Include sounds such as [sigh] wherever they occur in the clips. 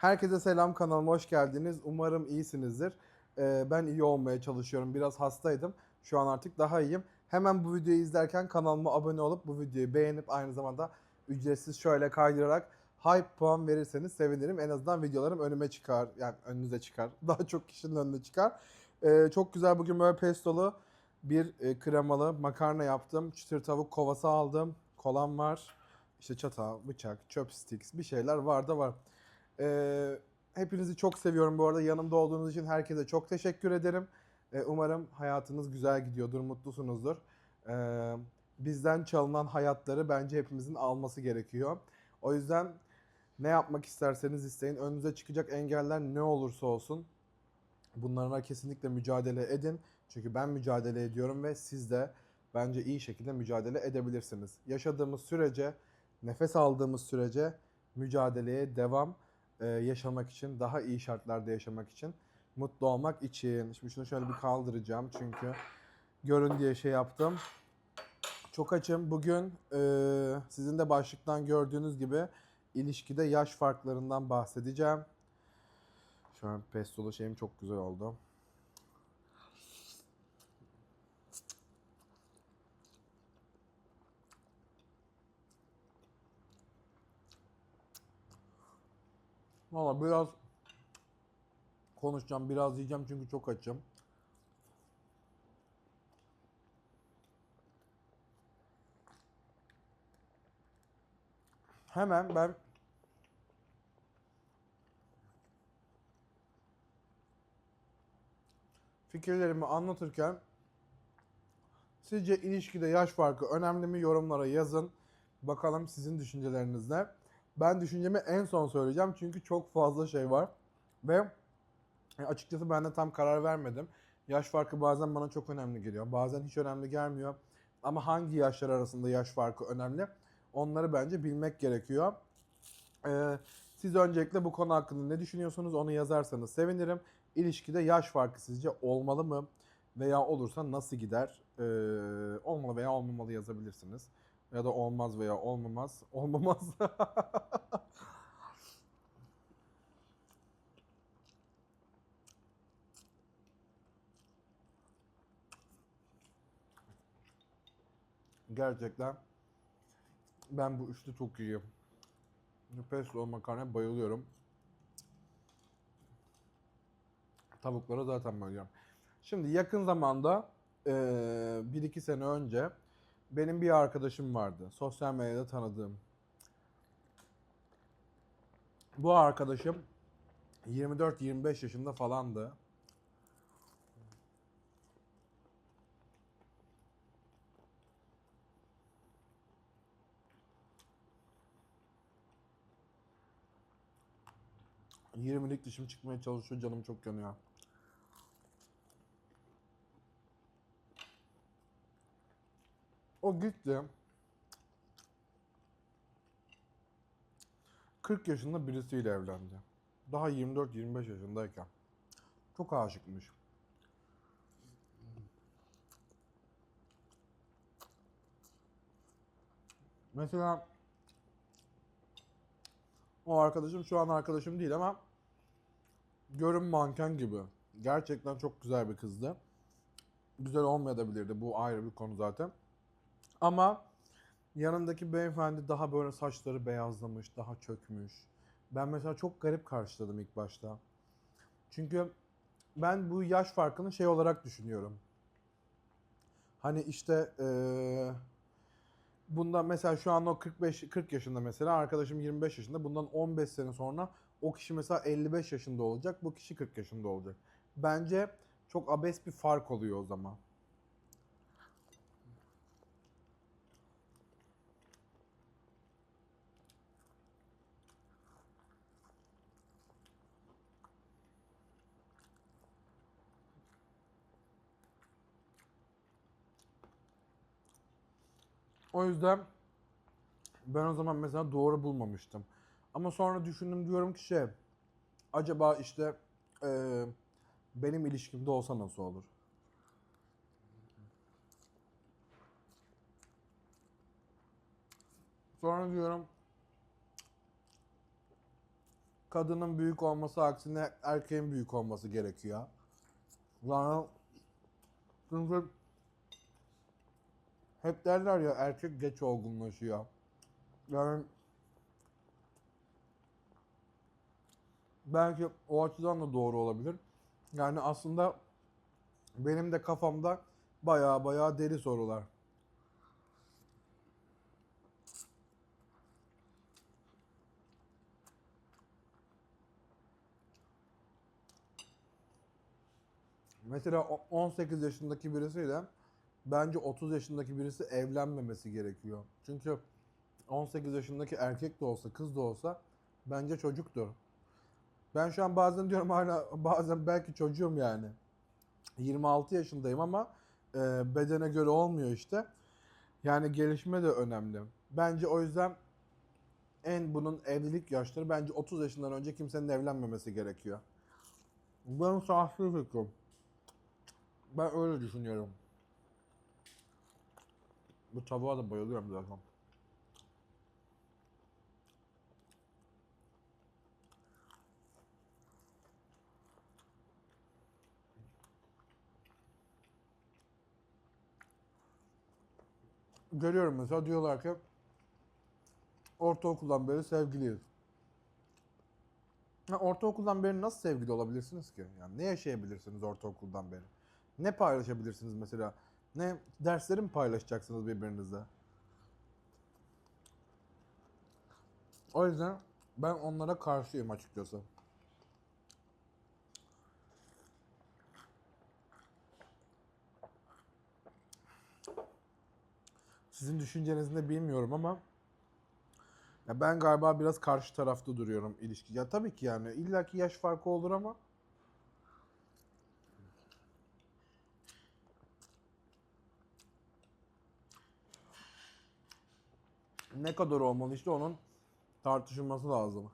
Herkese selam kanalıma hoş geldiniz. Umarım iyisinizdir. Ee, ben iyi olmaya çalışıyorum. Biraz hastaydım. Şu an artık daha iyiyim. Hemen bu videoyu izlerken kanalıma abone olup bu videoyu beğenip aynı zamanda ücretsiz şöyle kaydırarak hype puan verirseniz sevinirim. En azından videolarım önüme çıkar. Yani önünüze çıkar. [laughs] Daha çok kişinin önüne çıkar. Ee, çok güzel bugün böyle pestolu bir e, kremalı makarna yaptım. Çıtır tavuk kovası aldım. Kolam var. İşte çatal, bıçak, chopsticks bir şeyler var da var. Ee, hepinizi çok seviyorum bu arada. Yanımda olduğunuz için herkese çok teşekkür ederim. Ee, umarım hayatınız güzel gidiyordur, mutlusunuzdur. Ee, bizden çalınan hayatları bence hepimizin alması gerekiyor. O yüzden ne yapmak isterseniz isteyin. Önünüze çıkacak engeller ne olursa olsun bunlarla kesinlikle mücadele edin. Çünkü ben mücadele ediyorum ve siz de bence iyi şekilde mücadele edebilirsiniz. Yaşadığımız sürece, nefes aldığımız sürece mücadeleye devam e, yaşamak için, daha iyi şartlarda yaşamak için, mutlu olmak için. Şimdi şunu şöyle bir kaldıracağım çünkü görün diye şey yaptım. Çok açım. Bugün e, sizin de başlıktan gördüğünüz gibi ilişkide yaş farklarından bahsedeceğim. Şu an pestolu şeyim çok güzel oldu. Valla biraz konuşacağım, biraz yiyeceğim çünkü çok açım. Hemen ben fikirlerimi anlatırken sizce ilişkide yaş farkı önemli mi yorumlara yazın. Bakalım sizin düşünceleriniz ne? Ben düşüncemi en son söyleyeceğim çünkü çok fazla şey var. Ve e, açıkçası ben de tam karar vermedim. Yaş farkı bazen bana çok önemli geliyor. Bazen hiç önemli gelmiyor. Ama hangi yaşlar arasında yaş farkı önemli? Onları bence bilmek gerekiyor. Ee, siz öncelikle bu konu hakkında ne düşünüyorsunuz onu yazarsanız sevinirim. İlişkide yaş farkı sizce olmalı mı? Veya olursa nasıl gider? Ee, olmalı veya olmamalı yazabilirsiniz. Ya da olmaz veya olmamaz. [laughs] Olmamaz. Gerçekten ben bu üçlü çok iyiyim. Pesto makarna bayılıyorum. Tavuklara zaten bayılıyorum. Şimdi yakın zamanda bir iki sene önce benim bir arkadaşım vardı. Sosyal medyada tanıdığım. Bu arkadaşım 24-25 yaşında falandı. Yirmilik dişim çıkmaya çalışıyor canım çok yanıyor. O gitti. 40 yaşında birisiyle evlendi. Daha 24-25 yaşındayken. Çok aşıkmış. Mesela o arkadaşım şu an arkadaşım değil ama görün manken gibi. Gerçekten çok güzel bir kızdı. Güzel olmayabilirdi. Bu ayrı bir konu zaten. Ama yanındaki beyefendi daha böyle saçları beyazlamış, daha çökmüş. Ben mesela çok garip karşıladım ilk başta. Çünkü ben bu yaş farkını şey olarak düşünüyorum. Hani işte eee bundan mesela şu an o 45 40 yaşında mesela arkadaşım 25 yaşında. Bundan 15 sene sonra o kişi mesela 55 yaşında olacak. Bu kişi 40 yaşında olacak. Bence çok abes bir fark oluyor o zaman. O yüzden ben o zaman mesela doğru bulmamıştım. Ama sonra düşündüm diyorum ki şey acaba işte eee, benim ilişkimde olsa nasıl olur? Sonra diyorum kadının büyük olması aksine erkeğin büyük olması gerekiyor. Yani çünkü hep derler ya erkek geç olgunlaşıyor. Yani belki o açıdan da doğru olabilir. Yani aslında benim de kafamda baya baya deli sorular. Mesela o- 18 yaşındaki birisiyle bence 30 yaşındaki birisi evlenmemesi gerekiyor. Çünkü 18 yaşındaki erkek de olsa kız da olsa bence çocuktur. Ben şu an bazen diyorum hala bazen belki çocuğum yani. 26 yaşındayım ama e, bedene göre olmuyor işte. Yani gelişme de önemli. Bence o yüzden en bunun evlilik yaşları bence 30 yaşından önce kimsenin evlenmemesi gerekiyor. Benim şahsi fikrim. Ben öyle düşünüyorum. Bu tavuğa da bayılıyorum zaten. Görüyorum mesela diyorlar ki ortaokuldan beri sevgiliyiz. Ha, ortaokuldan beri nasıl sevgili olabilirsiniz ki? Yani ne yaşayabilirsiniz ortaokuldan beri? Ne paylaşabilirsiniz mesela? Ne dersleri mi paylaşacaksınız birbirinizle? O yüzden ben onlara karşıyım açıkçası. Sizin düşüncenizi de bilmiyorum ama ya ben galiba biraz karşı tarafta duruyorum ilişki. Ya tabii ki yani illaki yaş farkı olur ama ne kadar olmalı işte onun tartışılması lazım.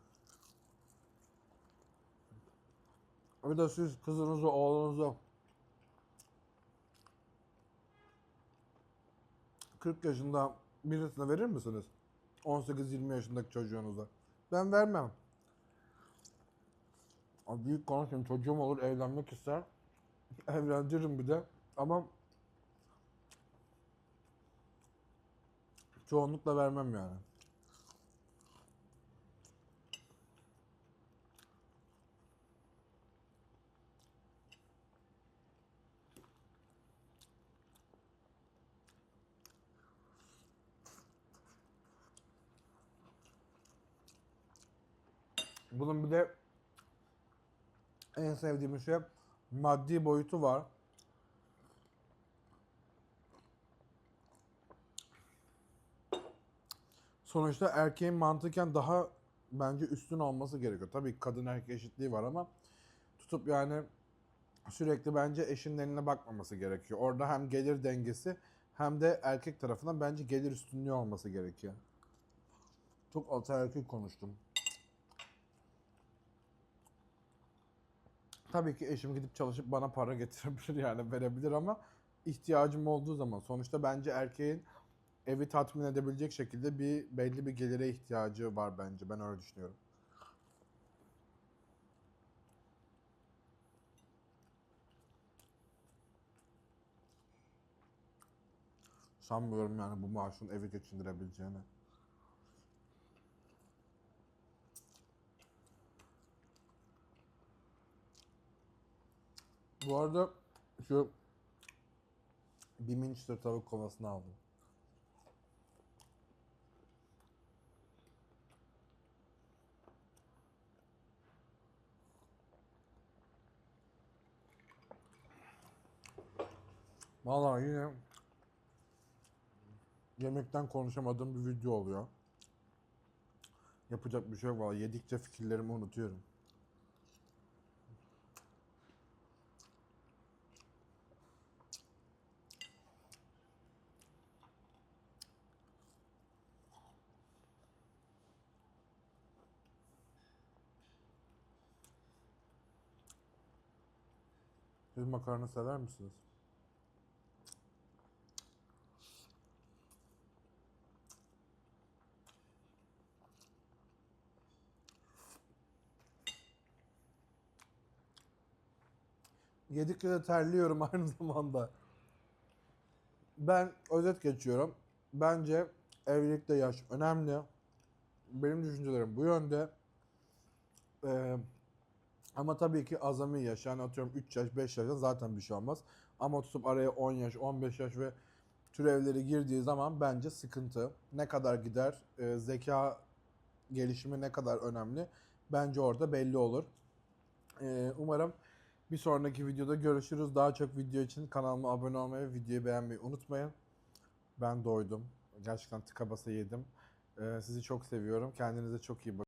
Bir de siz kızınızı, oğlunuzu 40 yaşında birisine verir misiniz? 18-20 yaşındaki çocuğunuza. Ben vermem. Büyük konuşayım çocuğum olur evlenmek ister. [laughs] Evlendiririm bir de. Ama çoğunlukla vermem yani. Bunun bir de en sevdiğim şey maddi boyutu var. Sonuçta erkeğin mantıken daha bence üstün olması gerekiyor. Tabii kadın erkek eşitliği var ama tutup yani sürekli bence eşinin eline bakmaması gerekiyor. Orada hem gelir dengesi hem de erkek tarafından bence gelir üstünlüğü olması gerekiyor. Çok ataerkil konuştum. Tabii ki eşim gidip çalışıp bana para getirebilir yani verebilir ama ihtiyacım olduğu zaman sonuçta bence erkeğin evi tatmin edebilecek şekilde bir belli bir gelire ihtiyacı var bence. Ben öyle düşünüyorum. Sanmıyorum yani bu maaşın evi geçindirebileceğini. Bu arada şu bir Minchester tavuk kovasını aldım. Vallahi yine yemekten konuşamadığım bir video oluyor. Yapacak bir şey yok vallahi yedikçe fikirlerimi unutuyorum. Siz makarna sever misiniz? Yedikçe de terliyorum [laughs] aynı zamanda. Ben özet geçiyorum. Bence evlilikte yaş önemli. Benim düşüncelerim bu yönde. Ee, ama tabii ki azami yaş. Yani atıyorum 3 yaş, 5 yaşta zaten bir şey olmaz. Ama tutup araya 10 yaş, 15 yaş ve türevleri girdiği zaman bence sıkıntı. Ne kadar gider, e, zeka gelişimi ne kadar önemli bence orada belli olur. Ee, umarım bir sonraki videoda görüşürüz. Daha çok video için kanalıma abone olmayı videoyu beğenmeyi unutmayın. Ben doydum. Gerçekten tıka basa yedim. Ee, sizi çok seviyorum. Kendinize çok iyi bakın.